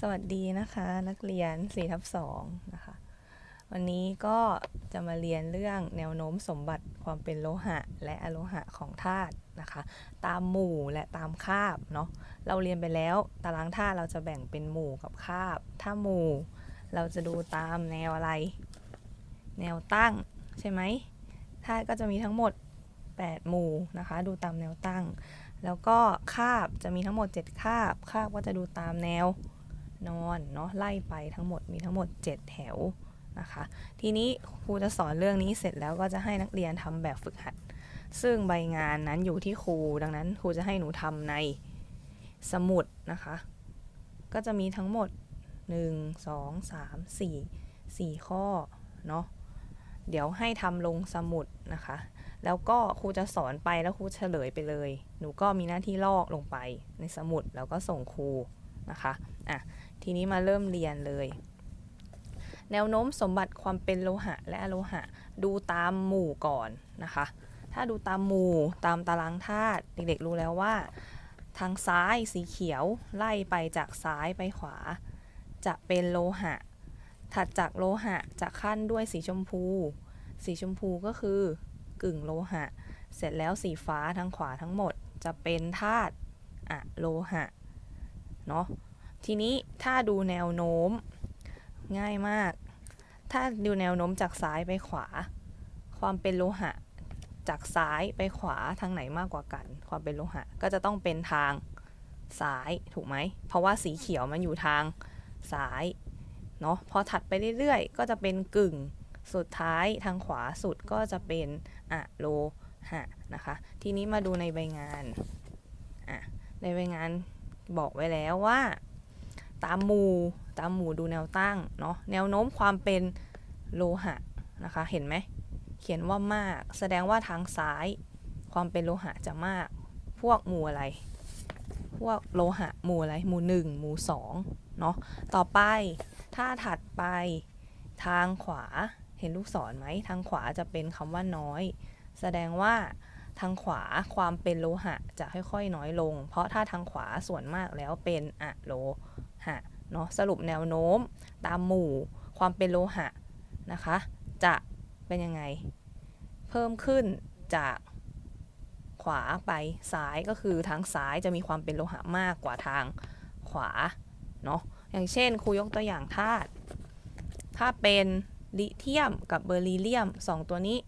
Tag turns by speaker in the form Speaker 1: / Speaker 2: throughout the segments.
Speaker 1: สวัสดีนะคะ นักเรียน4ทับ2นะคะ วันนี้ก็จะมาเรียนเรื่องแนวโน้มสมบัติความเป็นโลหะ และอโลหะของธาตุนะคะ ตามหมู่และตามคาบเนาะเราเรียนไปแล้วตารางธาตุเราจะแบ่งเป็นหมู่กับคาบ ถ้าหมู่ เราจะดูตามแนวอะไร แนวตั้งใช่ไหมธาตุก็จะมีทั้งหมด 8 หมู่นะคะ ดูตามแนวตั้ง แล้วก็คาบจะมีทั้งหมด 7 คาบ คาบก็จะดูตามแนว นอนเนาะไล่ไปทั้งหมดมีทั้งหมด 7 แถวนะคะ ทีนี้ครูจะสอนเรื่องนี้เสร็จแล้วก็จะให้นักเรียนทำแบบฝึกหัด ซึ่งใบงานนั้นอยู่ที่ครูดังนั้นครูจะให้หนูทำในสมุดนะคะ ก็จะมีทั้งหมด 1 2 3 4 4 ข้อเนาะเดี๋ยวให้ทำลงสมุดนะคะ แล้วก็ครูจะสอนไปแล้วครูเฉลยไปเลย หนูก็มีหน้าที่ลอกลงไปในสมุดแล้วก็ส่งครูนะคะ อะ ทีนี้มาเริ่มเรียนเลย แนวโน้มสมบัติความเป็นโลหะและอโลหะ ดูตามหมู่ก่อนนะคะ ถ้าดูตามหมู่ตามตารางธาตุเด็กๆรู้แล้วว่า ทางซ้ายสีเขียวไล่ไปจากซ้ายไปขวา จะเป็นโลหะ ถัดจากโลหะจะขั้นด้วยสีชมพู สีชมพูก็คือกึ่งโลหะ เสร็จแล้วสีฟ้าทางขวาทั้งหมดจะเป็นธาตุอะโลหะ เนาะ ทีนี้ถ้าดูแนวโน้มง่ายมาก ถ้าดูแนวโน้มจากซ้ายไปขวา ความเป็นโลหะ จากซ้ายไปขวาทางไหนมากกว่ากัน ความเป็นโลหะก็จะต้องเป็นทางซ้ายถูกไหม เพราะว่าสีเขียวมันอยู่ทางซ้ายเนาะพอถัดไปเรื่อยๆ ก็จะเป็นกึ่งสุดท้ายทางขวาสุดก็จะเป็นอะโลหะนะคะ ทีนี้มาดูในใบงานอะในใบงานบอกไว้แล้วว่า ตามหมู่ตามหมู่ดูแนวตั้งเนาะแนวโน้มความเป็นโลหะนะคะเห็นไหมเขียนว่ามาก แสดงว่าทางซ้าย ความเป็นโลหะจะมาก พวกหมู่อะไร พวกโลหะหมู่อะไรหมู่หนึ่งหมู่สองเนาะต่อไปถ้าถัดไปทางขวาเห็นลูกศรไหมทางขวาจะเป็นคำว่าน้อย แสดงว่าทางขวาความเป็นโลหะจะค่อยๆน้อยลง เพราะถ้าทางขวาส่วนมากแล้วเป็นอะโล เนาะสรุปแนวโน้มตามหมู่ความเป็นโลหะนะคะ จะเป็นยังไง เพิ่มขึ้นจากขวาไปซ้ายก็คือทางซ้ายจะมีความเป็นโลหะมากกว่าทางขวาเนาะอย่างเช่นครูยกตัวอย่างธาตุถ้าเป็นลิเทียมกับเบอร์ลิเลียมสองตัวนี้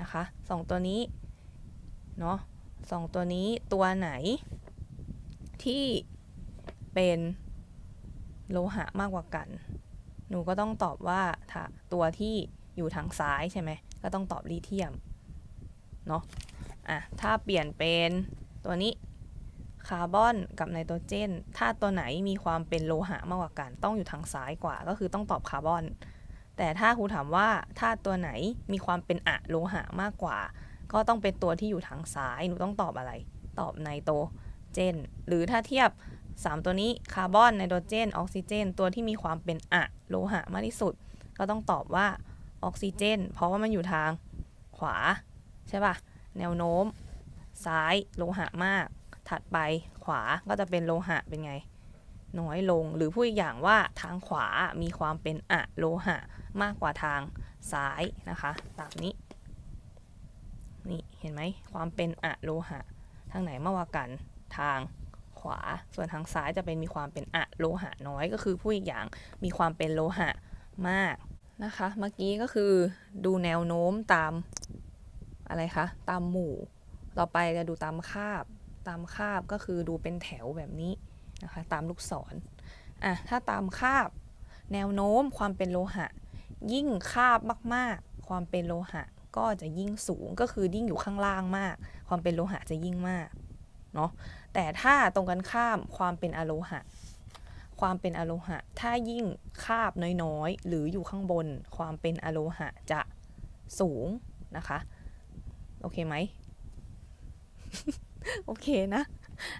Speaker 1: นะคะสองตัวนี้เนาะสองตัวนี้ตัวไหนที่เป็น โลหะมากกว่ากัน หนูก็ต้องตอบว่าถ้าตัวที่อยู่ทางซ้ายใช่ไหม ก็ต้องตอบลิเทียม เนาะอะ ถ้าเปลี่ยนเป็นตัวนี้คาร์บอนกับไนโตรเจน ถ้าตัวไหนมีความเป็นโลหะมากกว่ากัน ต้องอยู่ทางซ้ายกว่า ก็คือต้องตอบคาร์บอน แต่ถ้าครูถามว่าถ้าตัวไหนมีความเป็นอะโลหะมากกว่า ก็ต้องเป็นตัวที่อยู่ทางซ้าย หนูต้องตอบอะไร ตอบไนโตรเจน หรือถ้าเทียบ 3 ตัวนี้คาร์บอนไนโตรเจนออกซิเจน ตัวที่มีความเป็นอะโลหะมากที่สุด ก็ต้องตอบว่าออกซิเจน เพราะว่ามันอยู่ทางขวา ใช่ปะแนวโน้ม ซ้ายโลหะมาก ถัดไปขวาก็จะเป็นโลหะเป็นไง น้อยลงหรือพูดอีกอย่างว่าทางขวามีความเป็นอะโลหะมากกว่าทางซ้ายนะคะตามนี้ นี่เห็นไหมความเป็นอะโลหะ ทางไหนมากกว่ากันทาง วา ส่วนทางซ้ายจะเป็นมีความเป็นอะโลหะน้อยก็คือพูดอีกอย่างมีความเป็นโลหะมากนะคะ เมื่อกี้ก็คือดูแนวโน้มตามอะไรคะ ตามหมู่ ต่อไปจะดูตามคาบ ตามคาบก็คือดูเป็นแถวแบบนี้นะคะ ตามลูกศรอะถ้าตามคาบ แนวโน้มความเป็นโลหะ ยิ่งคาบมากๆ ความเป็นโลหะก็จะยิ่งสูงก็คือยิ่งอยู่ข้างล่างมาก ความเป็นโลหะจะยิ่งมาก เนาะแต่ถ้าตรงกันข้ามความเป็นอะโลหะ ความเป็นอะโลหะ ถ้ายิ่งคาบน้อยๆ หรืออยู่ข้างบน ความเป็นอะโลหะจะสูงนะคะ โอเคไหม โอเคนะ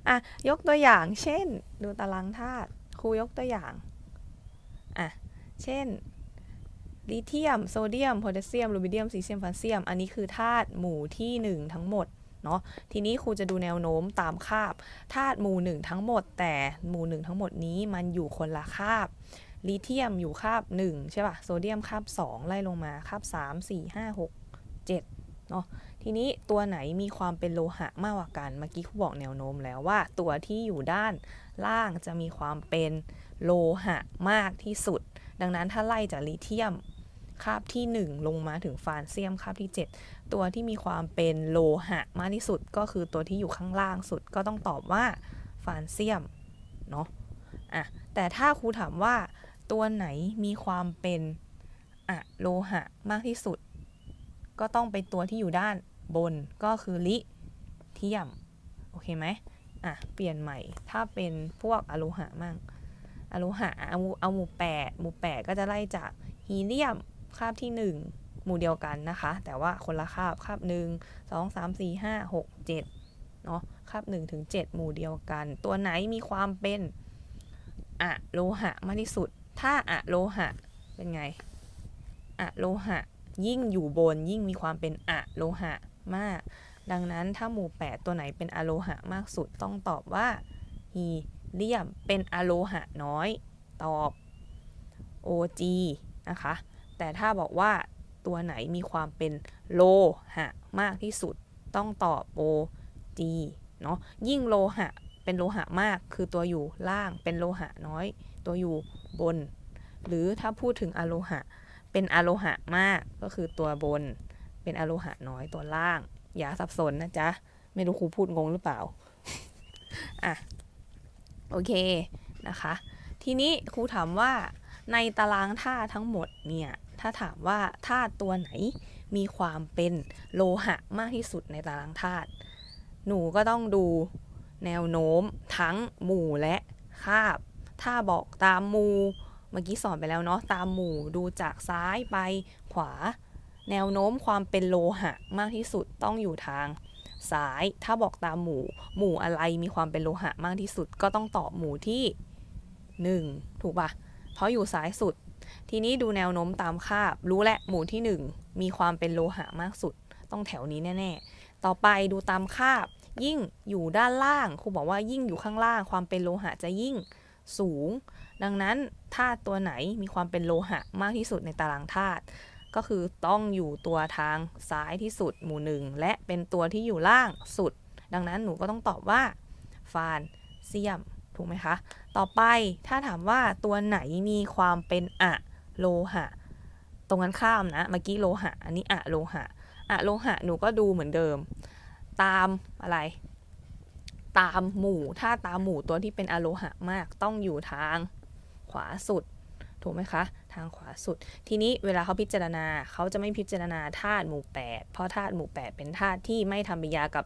Speaker 1: อะยกตัวอย่าง เช่น ดูตารางธาตุครูยกตัวอย่างอะเช่นลิเทียม โซเดียม โพแทสเซียมรูบิเดียมซีเซียมแคลเซียม อันนี้คือธาตุหมู่ที่ 1 ทั้งหมด เนาะทีนี้ครูจะดูแนวโน้มตามคาบธาตุหมู่หนึ่งทั้งหมด แต่หมู่หนึ่งทั้งหมดนี้มันอยู่คนละคาบลิเธียมอยู่คาบ 1 ใช่ป่ะโซเดียมคาบ 2 ไล่ลงมาคาบ 3 4 5 6 7เนาะทีนี้ตัวไหนมีความเป็นโลหะมากกว่ากันเมื่อกี้ครูบอกแนวโน้มแล้วว่า ตัวที่อยู่ด้านล่างจะมีความเป็นโลหะมากที่สุด ดังนั้นถ้าไล่จากลิเธียมคาบที่ 1 ลงมาถึงฟานเซียมคาบที่ 7 ตัวที่มีความเป็นโลหะมากที่สุดก็คือตัวที่อยู่ข้างล่างสุดก็ต้องตอบว่าฟานเซียมเนาะอะแต่ถ้าครูถามว่าตัวไหนมีความเป็นอะโลหะมากที่สุด ก็ต้องเป็นตัวที่อยู่ด้านบนก็คือลิเทียมโอเคไหมอะเปลี่ยนใหม่ถ้าเป็นพวกอะโลหะมั่งอะโลหะเอาเอาหมู่แปดหมู่แปดก็จะไล่จากฮีเลียมคาบที่หนึ่ง หมู่เดียวกันนะคะ แต่ว่าคนละคาบคาบหนึ่งสองสามสี่ห้าหกเจ็ดเนาะคาบหนึ่งถึงเจ็ดหมู่เดียวกัน ตัวไหนมีความเป็นอะโลหะมากที่สุด ถ้าอะโลหะเป็นไงอะโลหะ ยิ่งอยู่บนยิ่งมีความเป็นอะโลหะมาก ดังนั้นถ้าหมู่ 8 ตัวไหนเป็นอะโลหะมากสุดต้องตอบว่าฮีเลียมเป็นอะโลหะน้อย ตอบ OG นะคะ แต่ถ้าบอกว่า ตัวไหนมีความเป็นโลหะมากที่สุด ต้องตอบ OG เนาะยิ่งโลหะเป็นโลหะมากคือตัวอยู่ล่างเป็นโลหะน้อย ตัวอยู่บน หรือถ้าพูดถึงอะโลหะ เป็นอะโลหะมากก็คือตัวบน เป็นอะโลหะน้อยตัวล่าง อย่าสับสนนะจ๊ะ ไม่รู้ครูพูดงงหรือเปล่าอะโอเคนะคะ ทีนี้ครูถามว่าในตารางธาตุทั้งหมดเนี่ย ถ้าถามว่าธาตุตัวไหนมีความเป็นโลหะมากที่สุดในตารางธาตุหนูก็ต้องดูแนวโน้มทั้งหมู่และคาบ ถ้าบอกตามหมู่เมื่อกี้สอนไปแล้วเนาะตามหมู่ดูจากซ้ายไปขวา แนวโน้มความเป็นโลหะมากที่สุดต้องอยู่ทางซ้าย ถ้าบอกตามหมู่ หมู่อะไรมีความเป็นโลหะมากที่สุดก็ต้องตอบหมู่ที่ 1 ถูกปะเพราะอยู่ซ้ายสุด ทีนี้ดูแนวโน้มตามคาบ รู้แหละหมู่ที่ 1 มีความเป็นโลหะมากสุด ต้องแถวนี้แน่ๆ ต่อไปดูตามคาบ ยิ่งอยู่ด้านล่างครูบอกว่ายิ่งอยู่ข้างล่าง ความเป็นโลหะจะยิ่งสูง ดังนั้นธาตุตัวไหนมีความเป็นโลหะมากที่สุดในตารางธาตุก็คือต้องอยู่ตัวทางซ้ายที่สุดหมู่หนึ่งและเป็นตัวที่อยู่ล่างสุด ดังนั้นหนูก็ต้องตอบว่าฟานเซียม ถูกไหมคะ ต่อไปถ้าถามว่าตัวไหนมีความเป็นอะโลหะ ตรงกันข้ามนะ เมื่อกี้โลหะ อันนี้อะโลหะอะโลหะหนูก็ดูเหมือนเดิม ตามอะไร ตามหมู่ ถ้าตามหมู่ตัวที่เป็นอะโลหะมากต้องอยู่ทางขวาสุด ถูกไหมคะ ทางขวาสุด ทีนี้เวลาเขาพิจารณาเขาจะไม่พิจารณาธาตุหมู่ 8 เพราะธาตุหมู่ 8 เป็นธาตุที่ไม่ทำปฏิกิริยากับ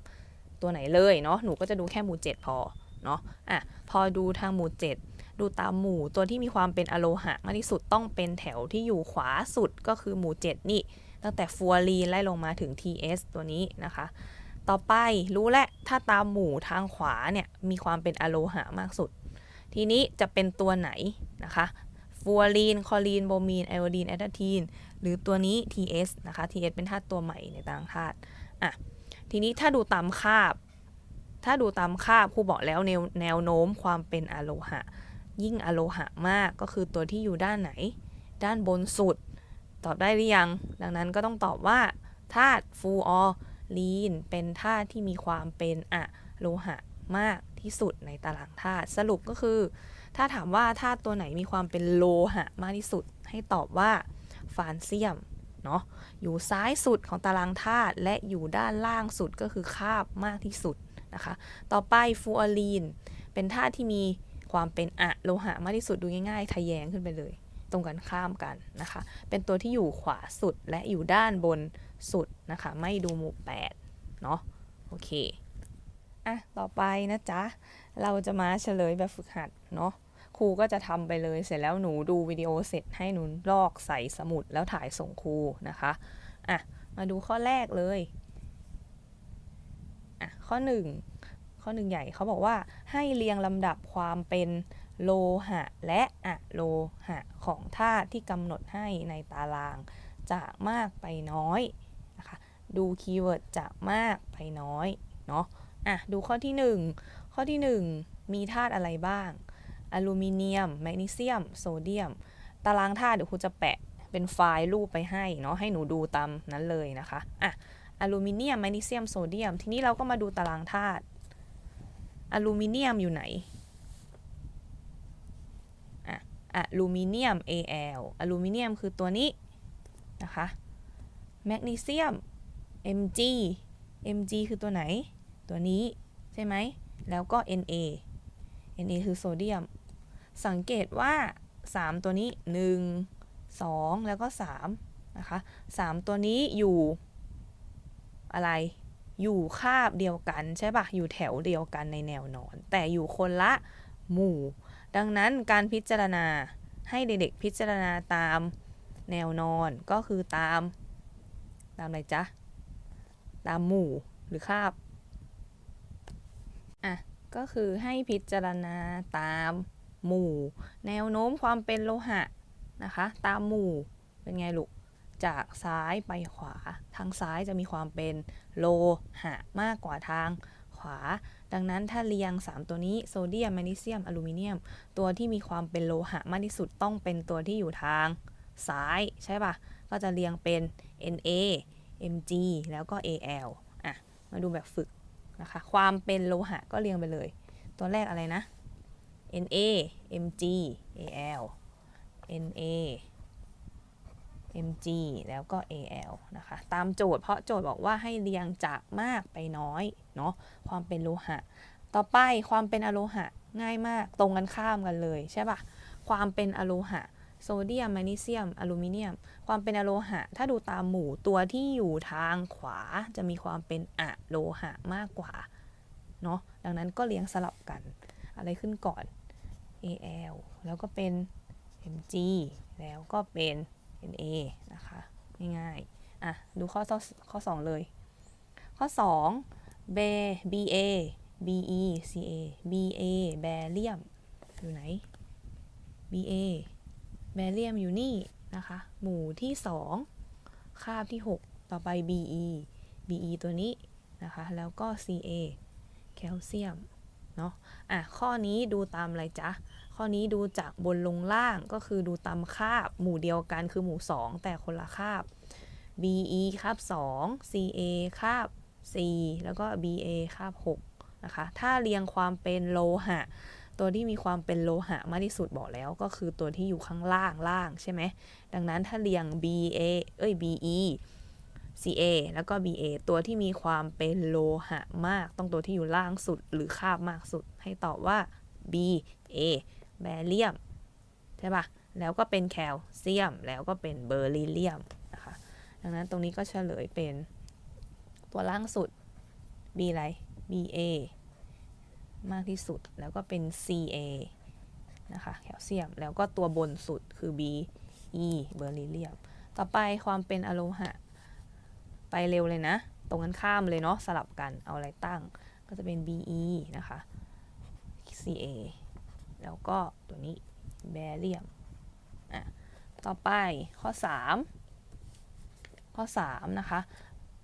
Speaker 1: ตัวไหนเลยเนาะ หนูก็จะดูแค่หมู่ 7 พอ เนาะอะพอดูทางหมู่ 7 ดูตามหมู่ตัวที่มีความเป็นอะโลหะมากที่สุดต้องเป็นแถวที่อยู่ขวาสุดก็คือหมู่ 7 นี่ ตั้งแต่ฟัวรีนไล่ลงมาถึง TS ตัวนี้นะคะ ต่อไปรู้และถ้าตามหมู่ทางขวาเนี่ยมีความเป็นอะโลหะมากสุด ทีนี้จะเป็นตัวไหนนะคะฟัวรีน คอลีน โบมีน ไอโอดีน แอตาทีน หรือตัวนี้ TS นะคะ TS เป็นธาตุตัวใหม่ในตารางธาตุอะ ทีนี้ถ้าดูตามคาบ ถ้าดูตามคาบครูบอกแล้วแนวแนวโน้มความเป็นอะโลหะ ยิ่งอะโลหะมากก็คือตัวที่อยู่ด้านไหน ด้านบนสุด ตอบได้หรือยัง ดังนั้นก็ต้องตอบว่าธาตุฟูออลีนเป็นธาตุที่มีความเป็นอะโลหะมากที่สุดในตารางธาตุสรุปก็คือ ถ้าถามว่าธาตุตัวไหนมีความเป็นโลหะมากที่สุด ให้ตอบว่าฟานเซียมเนาะอยู่ซ้ายสุดของตารางธาตุและอยู่ด้านล่างสุดก็คือคาบมากที่สุด นะคะ ต่อไปฟูออลีน เป็นธาตุที่มีความเป็นอะโลหะมากที่สุดดูง่ายๆ ทะแยงขึ้นไปเลย ตรงกันข้ามกันนะคะ เป็นตัวที่อยู่ขวาสุดและอยู่ด้านบนสุดนะคะ ไม่ดูหมู่8เนาะโอเคอะต่อไปนะจ๊ะ เราจะมาเฉลยแบบฝึกหัดเนาะครูก็จะทำไปเลยเสร็จแล้วหนูดูวิดีโอเสร็จให้หนูลอกใส่สมุดแล้วถ่ายส่งครูนะคะอะมาดูข้อแรกเลย อะข้อ 1 ข้อหนึ่งใหญ่เขาบอกว่าให้เรียงลำดับความเป็นโลหะและอะโลหะของธาตุที่กำหนดให้ในตาราง จากมากไปน้อยนะคะดูคีย์เวิร์ดจากมากไปน้อยเนาะอะดูข้อที่ 1 ข้อที่ 1 มีธาตุอะไรบ้าง อลูมิเนียม แมกนีเซียม โซเดียม ตารางธาตุเดี๋ยวครูจะแปะเป็นไฟล์รูปไปให้เนาะให้หนูดูตามนั้นเลยนะคะอะ อลูมิเนียมแมกนีเซียมโซเดียม ทีนี้เราก็มาดูตารางธาตุอลูมิเนียมอยู่ไหนอะอลูมิเนียม Al อลูมิเนียมคือตัวนี้นะคะแมกนีเซียม Mg Mg คือตัวไหน ตัวนี้ใช่ไหม แล้วก็ Na Na คือโซเดียม สังเกตว่า 3 ตัวนี้ 1 2 แล้วก็3นะคะ 3 ตัวนี้อยู่ อะไร อยู่คาบเดียวกันใช่ปะอยู่แถวเดียวกันในแนวนอน แต่อยู่คนละหมู่ ดังนั้นการพิจารณาให้เด็กๆพิจารณาตามแนวนอนก็คือตาม ตามอะไรจ๊ะ ตามหมู่หรือคาบอะก็คือให้พิจารณาตามหมู่ แนวโน้มความเป็นโลหะนะคะ ตามหมู่เป็นไงลูก จากซ้ายไปขวา ทางซ้ายจะมีความเป็นโลหะมากกว่าทางขวา ดังนั้นถ้าเรียง 3 ตัวนี้โซเดียมแมกนีเซียมอลูมิเนียม ตัวที่มีความเป็นโลหะมากที่สุดต้องเป็นตัวที่อยู่ทางซ้ายใช่ปะก็จะเรียงเป็น Na Mg แล้วก็ Al อะ มาดูแบบฝึกนะคะ ความเป็นโลหะก็เรียงไปเลย ตัวแรกอะไรนะ Na Mg Al Na Mg แล้วก็ Al นะคะ ตามโจทย์เพราะโจทย์บอกว่าให้เรียงจากมากไปน้อยเนาะความเป็นโลหะ ต่อไปความเป็นอะโลหะง่ายมากตรงกันข้ามกันเลยใช่ปะความเป็นอะโลหะโซเดียมแมกนีเซียม อลูมิเนียม ความเป็นอะโลหะ ถ้าดูตามหมู่ตัวที่อยู่ทางขวาจะมีความเป็นอะโลหะมากกว่าเนาะดังนั้นก็เรียงสลับกัน อะไรขึ้นก่อน Al แล้วก็เป็น Mg แล้วก็เป็น Na นะคะง่ายๆอะดูข้อข้อ 2 เลย ข้อ 2 B Ba Be Ca Ba แบเรียมอยู่ไหน Ba แบเรียมอยู่นี่นะคะ หมู่ที่ 2 คาบที่ 6 ต่อไป Be Be ตัวนี้นะคะ แล้วก็ Ca แคลเซียมเนาะอะข้อนี้ดูตามอะไรจ๊ะ ข้อนี้ดูจากบนลงล่างก็คือดูตามคาบ หมู่เดียวกันคือหมู่ 2 แต่คนละคาบ Be คาบ 2 Ca คาบ 4 แล้วก็ Ba คาบ 6 นะคะ ถ้าเรียงความเป็นโลหะ ตัวที่มีความเป็นโลหะมากที่สุดบอกแล้วก็คือตัวที่อยู่ข้างล่างล่างใช่ไหม ดังนั้นถ้าเรียง Ba เอ้ย Be Ca แล้วก็ Ba ตัวที่มีความเป็นโลหะมาก ต้องตัวที่อยู่ล่างสุดหรือคาบมากสุด ให้ตอบว่า Ba แบเรียมใช่ปะแล้วก็เป็นแคลเซียม แล้วก็เป็นเบอร์ลิเลียมนะคะดังนั้นตรงนี้ก็เฉลยเป็นตัวล่างสุด B อะไร Ba มากที่สุดแล้วก็เป็น Ca นะคะแคลเซียม แล้วก็ตัวบนสุดคือ Be เบอร์ลิเลียม ต่อไปความเป็นอะโลหะ ไปเร็วเลยนะ ตรงกันข้ามเลยเนาะสลับกันเอาอะไรตั้งก็จะเป็น Be นะคะ Ca แล้วก็ตัวนี้แบเรียมอะต่อไปข้อ 3 ข้อ 3 นะคะ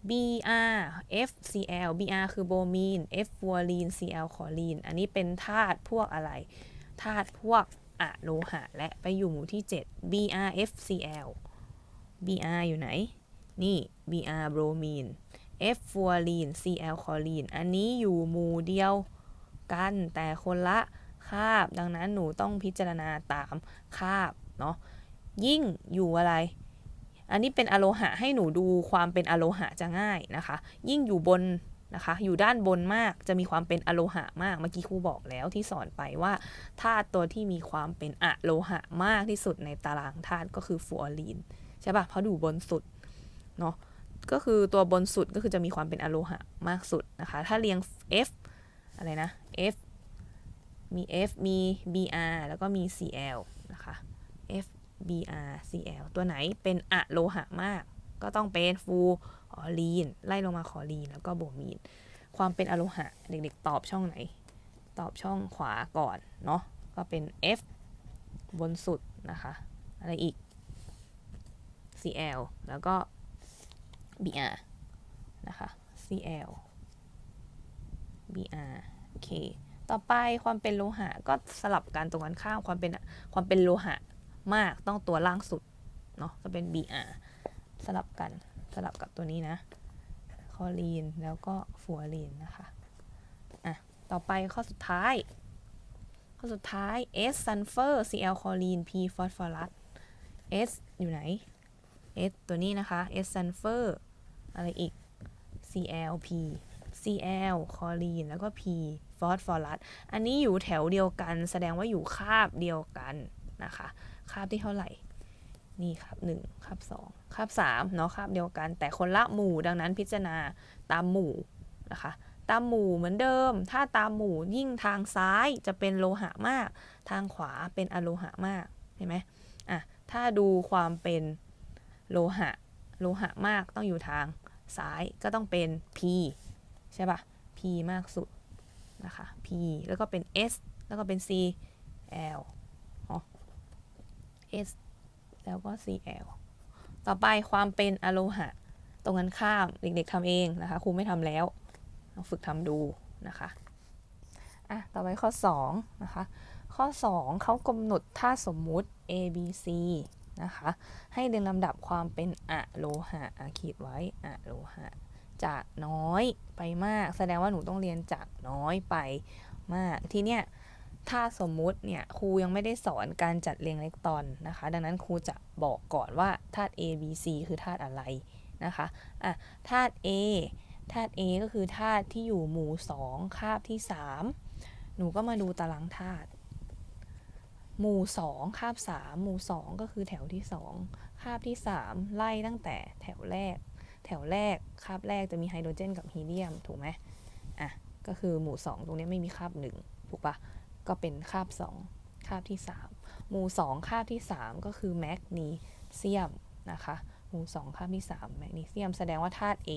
Speaker 1: Br FCl Br คือโบมีน F ฟัวรีน Cl คอลีน อันนี้เป็นธาตุพวกอะไร ธาตุพวกอะโลหะ และไปอยู่หมู่ที่ 7 Br FCl Br อยู่ไหน นี่ Br โบรมีน F ฟัวรีน Cl คอลีน อันนี้อยู่หมู่เดียวกันแต่คนละ คาบ ดังนั้นหนูต้องพิจารณาตามคาบเนาะยิ่งอยู่อะไร อันนี้เป็นอะโลหะให้หนูดูความเป็นอะโลหะจะง่ายนะคะ ยิ่งอยู่บนนะคะอยู่ด้านบนมากจะมีความเป็นอะโลหะมาก เมื่อกี้ครูบอกแล้วที่สอนไปว่าธาตุตัวที่มีความเป็นอะโลหะมากที่สุดในตารางธาตุก็คือฟลูออรีนใช่ปะเพราะอยู่บนสุดเนาะก็คือตัวบนสุดก็คือจะมีความเป็นอะโลหะมากสุดนะคะ ถ้าเรียง F อะไรนะ F มี F มี Br แล้วก็มี Cl นะคะ F Br Cl ตัวไหนเป็นอะโลหะมาก ก็ต้องเป็นฟูออรีน ไล่ลงมาคอรีน แล้วก็โบมีน ความเป็นอะโลหะ เด็กๆ ตอบช่องไหน ตอบช่องขวาก่อน เนาะก็เป็น F บนสุดนะคะ อะไรอีก Cl แล้วก็ Br นะคะ Cl Br โอเค ต่อไปความเป็นโลหะก็สลับกันตรงกันข้ามความเป็นความเป็นโลหะมากต้องตัวล่างสุดเนาะจะเป็น Br สลับกันสลับกับตัวนี้นะคลอรีนแล้วก็ฟัวรีนนะคะอะต่อไปข้อสุดท้าย ข้อสุดท้าย S sulfur Cl คลอรีน P ฟอสฟอรัส S อยู่ไหน S ตัวนี้นะคะ S sulfur อะไรอีก Cl P Cl คลอรีนแล้วก็ P ฟอสฟอรัสอันนี้อยู่แถวเดียวกัน แสดงว่าอยู่คาบเดียวกันนะคะ คาบที่เท่าไหร่ นี่คาบหนึ่งคาบสองคาบสามเนาะคาบเดียวกัน แต่คนละหมู่ดังนั้นพิจารณาตามหมู่นะคะตามหมู่เหมือนเดิม ถ้าตามหมู่ยิ่งทางซ้ายจะเป็นโลหะมาก ทางขวาเป็นอะโลหะมาก เห็นไหมอะ ถ้าดูความเป็นโลหะ โลหะมากต้องอยู่ทางซ้ายก็ต้องเป็น P ใช่ปะ P มากสุด นะคะ P แล้วก็เป็น S แล้วก็เป็น C L อ๋อ S แล้วก็ Cl ต่อไปความเป็นอะโลหะ ตรงกันข้ามเด็กๆทำเองนะคะครูไม่ทำแล้วลองฝึกทำดูนะคะอะต่อไปข้อ2นะคะข้อ 2เขากำหนดท่าสมมุติ A B C นะคะ ให้เรียงลำดับความเป็นอะโลหะอะขีดไว้อะโลหะ จากน้อยไปมาก แสดงว่าหนูต้องเรียนจากน้อยไปมาก ทีเนี้ยถ้าสมมุติเนี่ยครูยังไม่ได้สอนการจัดเรียงเล็กตอนนะคะ ดังนั้นครูจะบอกก่อนว่าธาตุ A B C คือธาตุอะไรนะคะอะธาตุ A ธาตุ A ก็คือธาตุที่อยู่หมู่ 2 คาบที่ 3 หนูก็มาดูตารางธาตุหมู่ 2 คาบ 3 หมู่ 2 ก็คือแถวที่ 2 คาบที่ 3 ไล่ตั้งแต่แถวแรก แถวแรกคาบแรกจะมีไฮโดรเจนกับฮีเลียมถูกไหมอะก็คือหมู่ 2 ตรงนี้ไม่มีคาบ 1 ถูกปะก็เป็นคาบ 2 คาบที่ 3 หมู่ 2 คาบที่ 3 ก็คือแมกนีเซียมนะคะหมู่ 2 คาบที่ 3 แมกนีเซียมแสดงว่าธาตุ A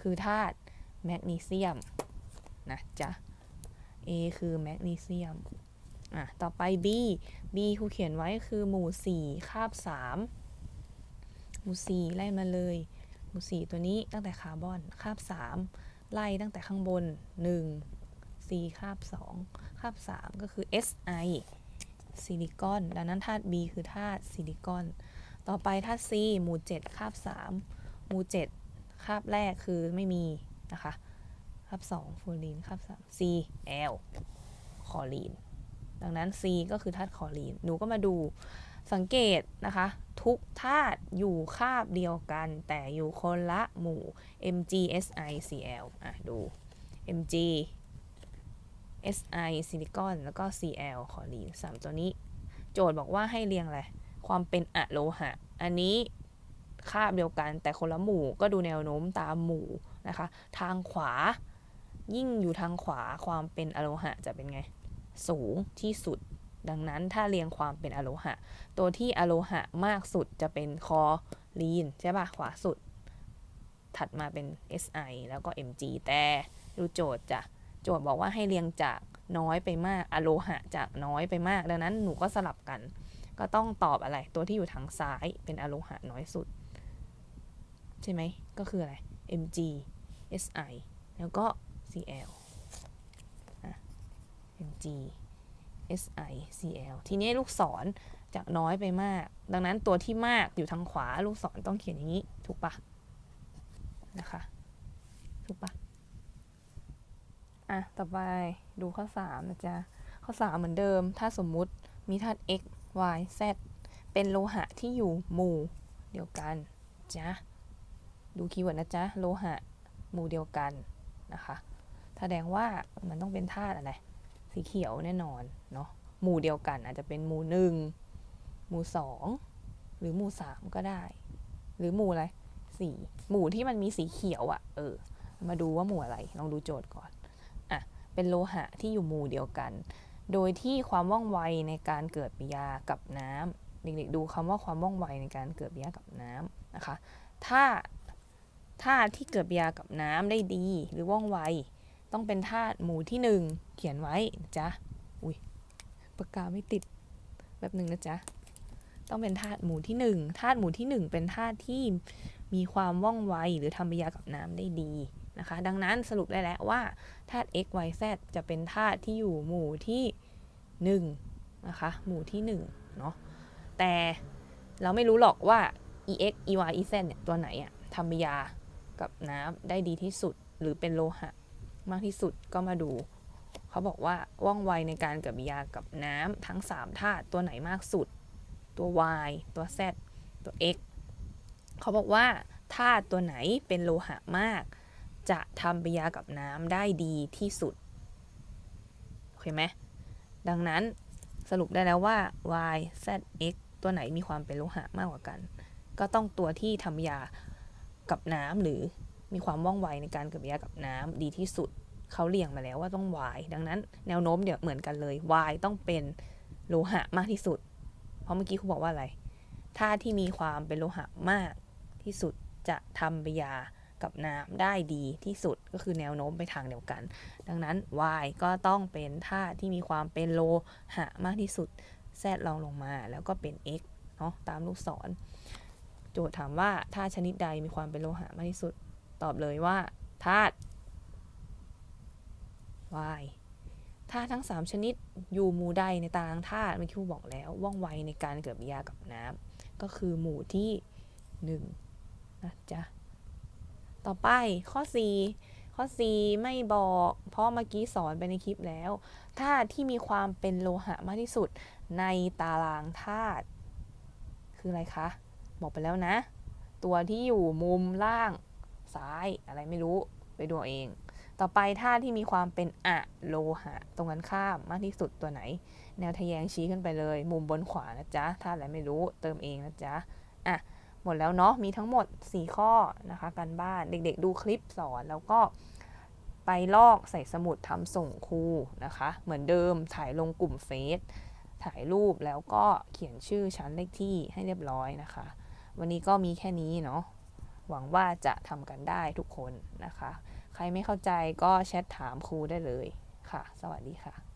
Speaker 1: คือธาตุแมกนีเซียมนะจ๊ะ A คือแมกนีเซียมอะต่อไป B B ครูเขียนไว้คือหมู่ 4 คาบ 3 หมู่ 4 ไล่มาเลย หมู่ 4 ตัวนี้ตั้งแต่คาร์บอนคาบ 3 ไล่ตั้งแต่ข้างบน 1 C คาบ 2 คาบ 3 ก็คือ Si ซิลิคอน ดังนั้นธาตุ B คือธาตุซิลิคอน ต่อไปธาตุ C หมู่ 7 คาบ 3 หมู่ 7 คาบแรกคือไม่มีนะคะ คาบ 2 ฟูรีน คาบ 3 Cl คลอรีน ดังนั้น C ก็คือธาตุคอรีน หนูก็มาดู สังเกตนะคะ ทุกธาตุอยู่คาบเดียวกัน แต่อยู่คนละหมู่ MgSiCl อะดู Mg Si ซิลิคอนแล้วก็ Cl คลอรีนสามตัวนี้ โจทย์บอกว่าให้เรียงอะไรความเป็นอะโลหะ อันนี้คาบเดียวกัน แต่คนละหมู่ก็ดูแนวโน้มตามหมู่นะคะ ทางขวา ยิ่งอยู่ทางขวาความเป็นอะโลหะจะเป็นไง สูงที่สุด ดังนั้นถ้าเรียงความเป็นอะโลหะ ตัวที่อะโลหะมากสุดจะเป็นคอลีนใช่ปะขวาสุด ถัดมาเป็น Si แล้วก็ Mg แต่ดูโจทย์จะโจทย์บอกว่าให้เรียงจากน้อยไปมากอะโลหะจากน้อยไปมาก ดังนั้นหนูก็สลับกัน ก็ต้องตอบอะไร ตัวที่อยู่ทางซ้ายเป็นอะโลหะน้อยสุด ใช่ไหม ก็คืออะไร Mg Si แล้วก็ Cl อะ Mg Si Cl ทีนี้ลูกศรจากน้อยไปมาก ดังนั้นตัวที่มากอยู่ทางขวาลูกศรต้องเขียนอย่างนี้ ถูกปะนะคะ ถูกปะอะ ต่อไปดูข้อ 3 นะจ๊ะ ข้อ 3 เหมือนเดิม ถ้าสมมุติมีธาตุ x y z เป็นโลหะที่อยู่หมู่เดียวกันจ้ะดูคีย์เวิร์ดนะจ๊ะ โลหะหมู่เดียวกันนะคะ แสดงว่ามันต้องเป็นธาตุอะไร สีเขียวแน่นอน หมู่เดียวกัน อาจจะเป็นหมู่หนึ่งหมู่สองหรือหมู่สามก็ได้ หรือหมู่อะไรสี่หมู่ที่มันมีสีเขียวอะ่ะ เออ มาดูว่าหมู่อะไร ลองดูโจทย์ก่อนอะเป็นโลหะที่อยู่หมู่เดียวกัน โดยที่ความว่องไวในการเกิดปฏิกิริยากับน้ำเด็กๆดูคำว่าความว่องไวในการเกิดปฏิกิริยากับน้ำนะคะ ถ้าธาตุที่เกิดปฏิกิริยากับน้ำได้ดีหรือว่องไวต้องเป็นธาตุหมู่ที่หนึ่งเขียนไว้จ๊ะ ปากกาไม่ติดแบบหนึ่งนะจ๊ะ ต้องเป็นธาตุหมู่ที่หนึ่งธาตุหมู่ที่หนึ่งเป็นธาตุที่มีความว่องไวหรือทำปฏิกิริยากับน้ำได้ดีนะคะ ดังนั้นสรุปได้แล้วว่าธาตุ x y z จะเป็นธาตุที่อยู่หมู่ที่1นะคะ หมู่ที่1เนาะ แต่เราไม่รู้หรอกว่า e x e y e z เนี่ยตัวไหนอะทำปฏิกิริยากับน้ำได้ดีที่สุด หรือเป็นโลหะมากที่สุดก็มาดู เขาบอกว่าว่องไวในการกับปฏิกิริยากับน้ำทั้ง3ธาตุตัวไหนมากสุด ตัว y ตัว z ตัว x เขาบอกว่าธาตุตัวไหนเป็นโลหะมาก จะทำปฏิกิริยากับน้ำได้ดีที่สุดโอเคไหมดังนั้นสรุปได้แล้วว่า y z x ตัวไหนมีความเป็นโลหะมากกว่ากัน ก็ต้องตัวที่ทำปฏิกิริยากับน้ำหรือมีความว่องไวในการกับปฏิกิริยากับน้ำดีที่สุด เขาเรียงมาแล้วว่าต้อง y ดังนั้นแนวโน้มเดี๋ยวเหมือนกันเลย y ต้องเป็นโลหะมากที่สุด เพราะเมื่อกี้ครูบอกว่าอะไรธาตุที่มีความเป็นโลหะมากที่สุดจะทำปยากับน้ำได้ดีที่สุดก็คือแนวโน้มไปทางเดียวกัน ดังนั้น y ก็ต้องเป็นธาตุที่มีความเป็นโลหะมากที่สุด z ลองลงมาแล้วก็เป็น x เนาะตามลูกศร โจทย์ถามว่าธาตุชนิดใดมีความเป็นโลหะมากที่สุด ตอบเลยว่าธาตุ y ธาตุทั้ง 3 ชนิดอยู่หมู่ใดในตารางธาตุเมื่อกี้บอกแล้ว ว่องไวในการเกิดปฏิกิริยากับน้ำก็คือหมู่ที่1นะจ๊ะต่อไปข้อ 4 ข้อ 4 ไม่บอก เพราะเมื่อกี้สอนไปในคลิปแล้วธาตุที่มีความเป็นโลหะมากที่สุดในตารางธาตุคืออะไรคะ บอกไปแล้วนะ ตัวที่อยู่มุมล่างซ้ายอะไรไม่รู้ไปดูเอง ต่อไปธาตุที่มีความเป็นอะโลหะ ตรงกันข้ามมากที่สุดตัวไหน แนวทะแยงชี้ขึ้นไปเลย มุมบนขวานะจ๊ะธาตุอะไรไม่รู้เติมเองนะจ๊ะอะหมดแล้วเนาะมีทั้งหมด 4 ข้อนะคะกันบ้านเด็กๆ ดูคลิปสอนแล้วก็ไปลอกใส่สมุดทำส่งครูนะคะ เหมือนเดิมถ่ายลงกลุ่มเฟซถ่ายรูปแล้วก็เขียนชื่อชั้นเลขที่ให้เรียบร้อยนะคะ วันนี้ก็มีแค่นี้เนาะหวังว่าจะทำกันได้ทุกคนนะคะ ใครไม่เข้าใจก็แชทถามครูได้เลยค่ะ สวัสดีค่ะ